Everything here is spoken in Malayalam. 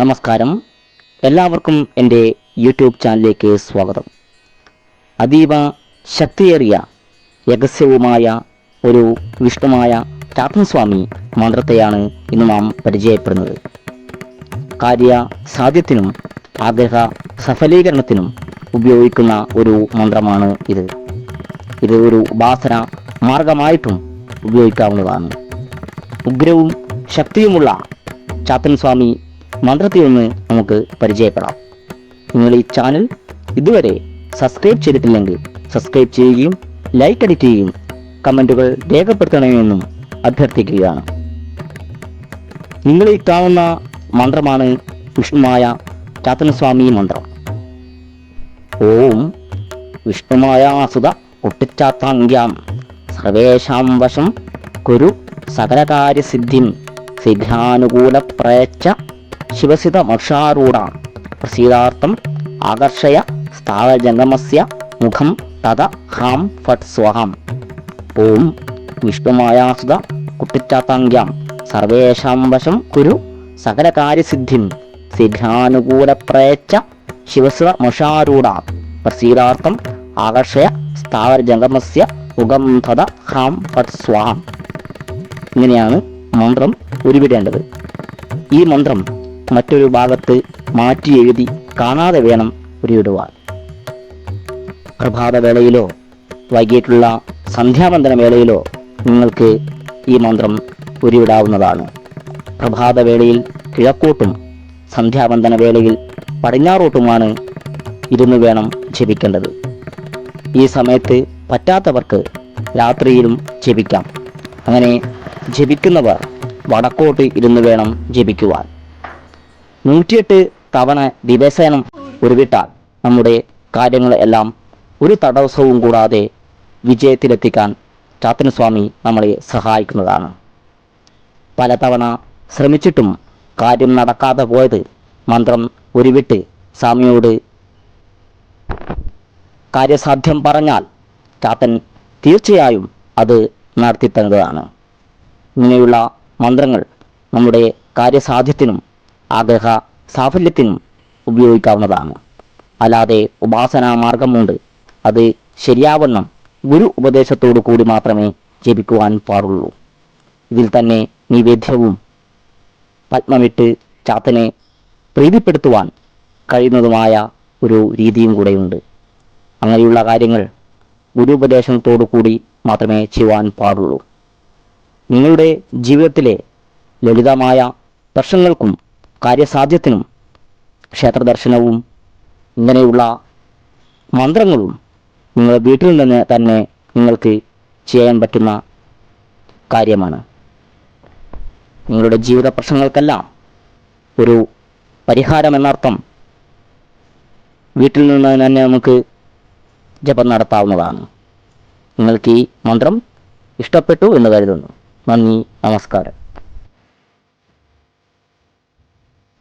നമസ്കാരം. എല്ലാവർക്കും എന്റെ യൂട്യൂബ് ചാനലിലേക്ക് സ്വാഗതം. അതീവ ശക്തിയേറിയ രഹസ്യവുമായ ഒരു വിഷ്ണുമായ സ്വാമി മന്ത്രത്തെയാണ് ഇന്ന് നാം പരിചയപ്പെടുന്നത്. കാര്യ സാധ്യത്തിനും ആഗ്രഹ സഫലീകരണത്തിനും ഉപയോഗിക്കുന്ന ഒരു മന്ത്രമാണ് ഇത്. ഇത് ഒരു ഉപാസന മാർഗമായിട്ടും ഉപയോഗിക്കാവുന്നതാണ്. ഉഗ്രവും ശക്തിയുമുള്ള ചാത്തൻ സ്വാമി മന്ത്രത്തെ ഒന്ന് നമുക്ക് പരിചയപ്പെടാം. നിങ്ങൾ ഈ ചാനൽ ഇതുവരെ സബ്സ്ക്രൈബ് ചെയ്തിട്ടില്ലെങ്കിൽ സബ്സ്ക്രൈബ് ചെയ്യുകയും ലൈക്ക് അടിക്കുകയും കമന്റുകൾ രേഖപ്പെടുത്തണമെന്നും അഭ്യർത്ഥിക്കുകയാണ്. നിങ്ങൾ ഈ കാണുന്ന മന്ത്രമാണ് വിഷ്ണുമായ ചാത്തനസ്വാമി മന്ത്രം. ഓം വിഷ്ണുമായ സുത ഒട്ടിച്ചാത്താങ്ക്യാം സർവേഷാം വശം കുരു സകലകാര്യസിദ്ധിം. ശീഘ്രാനുകൂല പ്രയച്ച ശിവസിത വർഷാരൂഢാണ് പ്രസീതാർത്ഥം ആകർഷയ സ്ഥാവജംഗമസ്യ മുഖം തത ഹാം ഫട്ട് സ്വഹം. ഓം വിഷ്ണുമായാസുത കുട്ടിച്ചാത്താങ്ക്യാം സർവേഷാം വശം കുരു സകലകാര്യസിദ്ധിം. ശീഘ്രാനുകൂല പ്രയച്ച ശിവസിത മഷാരൂഢ പ്രസീതാർത്ഥം ആകർഷയ സ്ഥാവരജംഗമസ്യ മുഖം തത ഹാം ഫട്ട് സ്വാഹം. ഇങ്ങനെയാണ് മന്ത്രം ഉരുവിടേണ്ടത്. ഈ മന്ത്രം മറ്റൊരു ഭാഗത്ത് മാറ്റി എഴുതി കാണാതെ വേണം ഉരുവിടുവാൻ പ്രഭാതവേളയിലോ വൈകിട്ടുള്ള സന്ധ്യാവന്തന വേളയിലോ നിങ്ങൾക്ക് ഈ മന്ത്രം ഉരുവിടാവുന്നതാണ് പ്രഭാതവേളയിൽ കിഴക്കോട്ടും സന്ധ്യാവന്തന വേളയിൽ പടിഞ്ഞാറോട്ടുമാണ് ഇരുന്ന് വേണം ജപിക്കേണ്ടത്. ഈ സമയത്ത് പറ്റാത്തവർക്ക് രാത്രിയിലും ജപിക്കാം. അങ്ങനെ ജപിക്കുന്നവർ വടക്കോട്ട് ഇരുന്ന് വേണം ജപിക്കുവാൻ. നൂറ്റിയെട്ട് തവണ ദിവസേനം ഉരുവിട്ടാൽ നമ്മുടെ കാര്യങ്ങളെല്ലാം ഒരു തടസ്സവും കൂടാതെ വിജയത്തിലെത്തിക്കാൻ ചാത്തനസ്വാമി നമ്മളെ സഹായിക്കുന്നതാണ്. പലതവണ ശ്രമിച്ചിട്ടും കാര്യം നടക്കാതെ പോയത് മന്ത്രം ഉരുവിട്ട് സ്വാമിയോട് കാര്യസാധ്യം പറഞ്ഞാൽ ചാത്തൻ തീർച്ചയായും അത് നടത്തിത്തന്നതാണ്. ഇങ്ങനെയുള്ള മന്ത്രങ്ങൾ നമ്മുടെ കാര്യസാധ്യത്തിനും ആഗ്രഹ സാഫല്യത്തിനും ഉപയോഗിക്കാവുന്നതാണ്. അല്ലാതെ ഉപാസനാ മാർഗമുണ്ട്. അത് ശരിയാവണ്ണം ഗുരു ഉപദേശത്തോടു കൂടി മാത്രമേ ജപിക്കുവാൻ പാടുള്ളൂ. ഇതിൽ തന്നെ നിവേദ്യവും പത്മമിട്ട് ചാത്തനെ പ്രീതിപ്പെടുത്തുവാൻ കഴിയുന്നതുമായ ഒരു രീതിയും കൂടെയുണ്ട്. അങ്ങനെയുള്ള കാര്യങ്ങൾ ഗുരുപദേശത്തോടു കൂടി മാത്രമേ ചെയ്യുവാൻ പാടുള്ളൂ. നിങ്ങളുടെ ജീവിതത്തിലെ ലളിതമായ പ്രശ്നങ്ങൾക്കും കാര്യസാധ്യത്തിനും ക്ഷേത്രദർശനവും ഇങ്ങനെയുള്ള മന്ത്രങ്ങളും നിങ്ങളുടെ വീട്ടിൽ നിന്ന് തന്നെ നിങ്ങൾക്ക് ചെയ്യാൻ പറ്റുന്ന കാര്യമാണ്. നിങ്ങളുടെ ജീവിത പ്രശ്നങ്ങൾക്കെല്ലാം ഒരു പരിഹാരം എന്നർത്ഥം വീട്ടിൽ നിന്ന് തന്നെ നമുക്ക് ജപം നടത്താവുന്നതാണ്. നിങ്ങൾക്ക് ഈ മന്ത്രം ഇഷ്ടപ്പെട്ടു എന്ന് കരുതുന്നു. നന്ദി നമസ്കാരം.